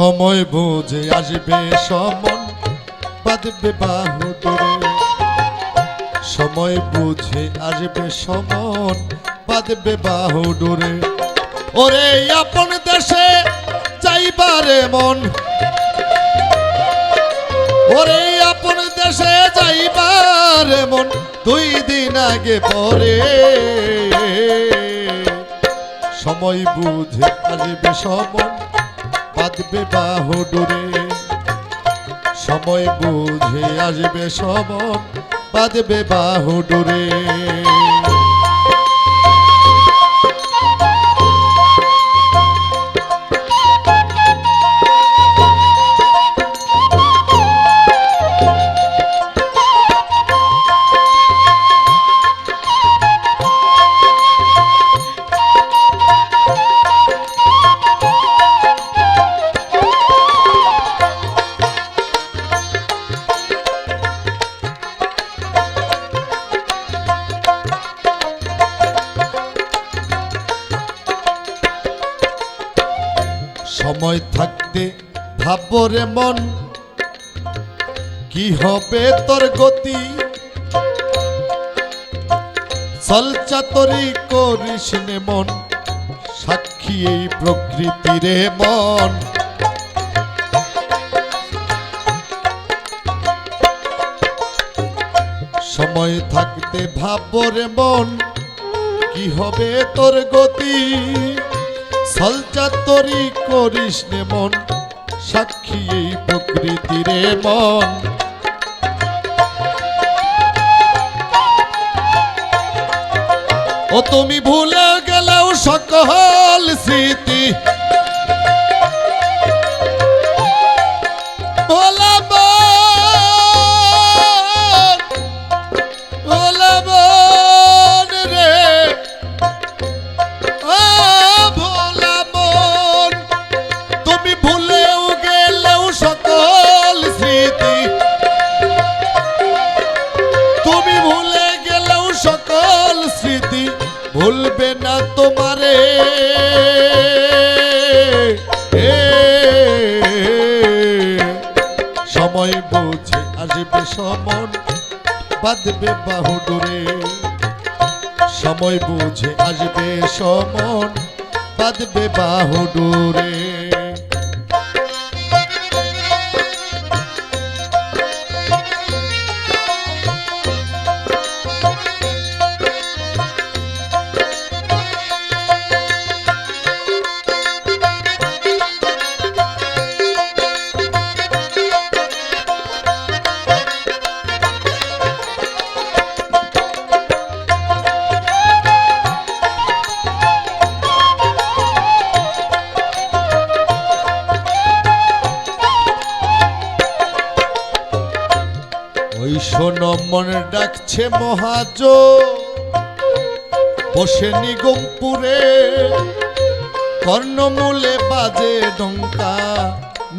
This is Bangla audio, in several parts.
সময় বুঝে আসবে সমন, বাঁধবে বাহু দূরে সময় বুঝে আসবে সমন, বাঁধবে বাহু ডোরে ওরে আপন দেশে যাইবারে মন। ওরে আপন দেশে যাইবারে মন, দুই দিন আগে পরে। সময় বুঝে আসবে সমন বাঁধবে বাহু ডোরে সময় বুঝে আসবে সমন বাঁধবে বাহু ডোরে সময় থাকতে ভাবরে মন। কি হবে তোর গতি? চলচাতরি করিস নে মন, সাক্ষী এই প্রকৃতিরে মন। সময় থাকতে ভাবরে মন, কি হবে তোর গতি? সলচাতরি করিস নে মন সাক্ষী এই প্রকৃতিরে মন। ও তুমি ভুলে গেলেও সকল স্মৃতি ভুলবে না তোমারে সময় বুঝে আসবে সমন বাঁধবে বাহুডুরে সময় বুঝে আসবে সমন বাঁধবে বাহুডুরে শোনো, মনে ডাকছে মহাজ বসে নিগমপুরে কর্ণমূলে বাজে ডঙ্কা।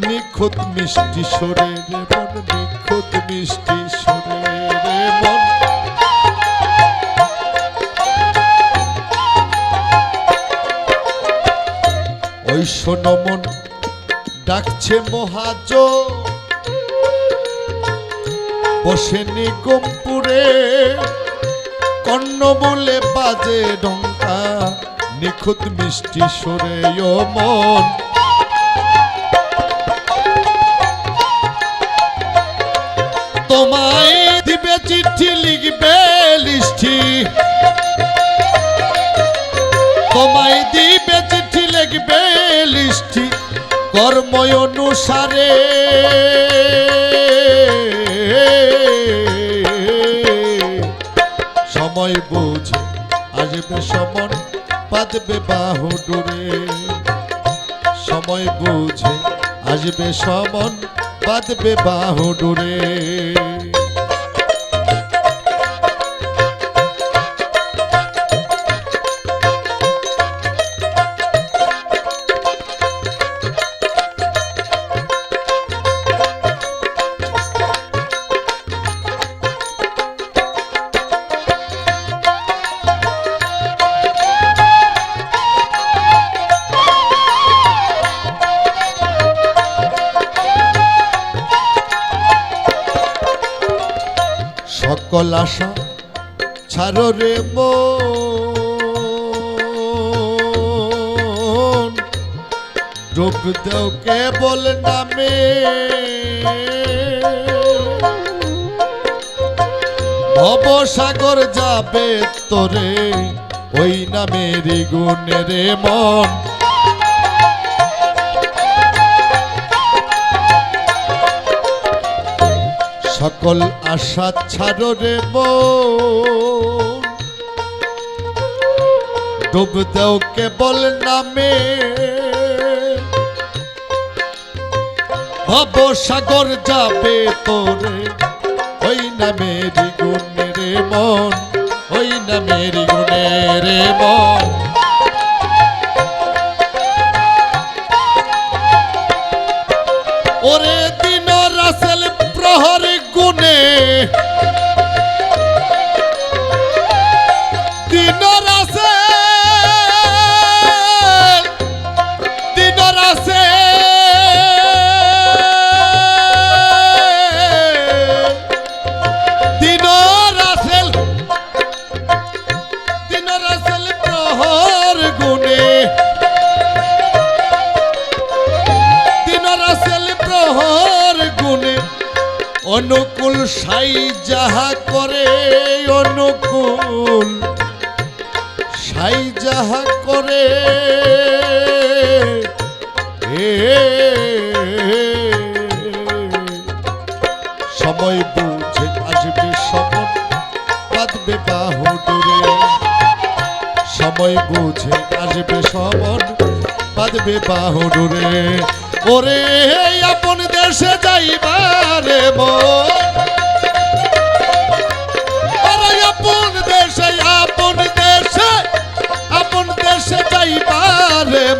নিখুঁত মিষ্টি সরে রে মন, নিখুঁত মিষ্টি সরে রে মন। ওই শোনো, মন ডাকছে মহাজ বসে নিগমপুরে কর্ণ বলে বাজে ডঙ্কা নিখুঁত মিষ্টি সরে মন। তোমায় দিবে চিঠি, লিখবে লিষ্টি তোমায় দিবে চিঠি, লিখবে লিষ্টি কর্ম অনুসারে। সময় বুঝে আসবে সমন বাঁধবে বাহু ডুরে সময় বুঝে আসবে সমন বাঁধবে বাহু ডুরে সকল আশা ছাড়ো রে ডুব দেও কেবল নামে। ভবসাগর যাবে তোরে, ওই নামেরই গুণে রে মন। সকল আশা ছাড়ো রে ডুব দেও কেবল নামে। ভবসাগর যাবে তোরে। ওই নামেরই গুণে রে মন, ওই নামেরই গুণে রে মন। সাই যাহা করে অনুকূল, সাই যাহা করে সময় বুঝে আসবে সমন বাঁধবে বাহু ডোরে সময় বুঝে আসবে সমন বাঁধবে বাহু ডোরে ওরে আপন দেশে যাইবারে মন।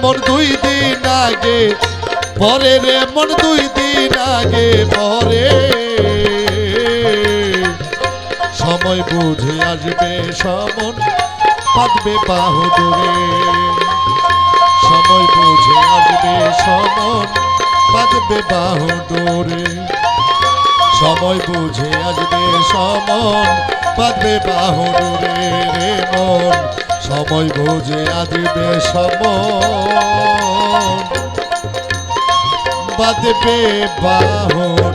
মন দুই দিন আগে পরে রে মন দুই দিন আগে, পরে সময় বুঝে আসবে সমন, পাতবে বাহুদুরে। সময় বুঝে আসবে সমন, পাতবে বাহুদুরে। সময় বুঝে আসবে সমন, পাতবে বাহুদুরে রে মন। সময় বোঝে আসবে বেশ বাদবে বাহন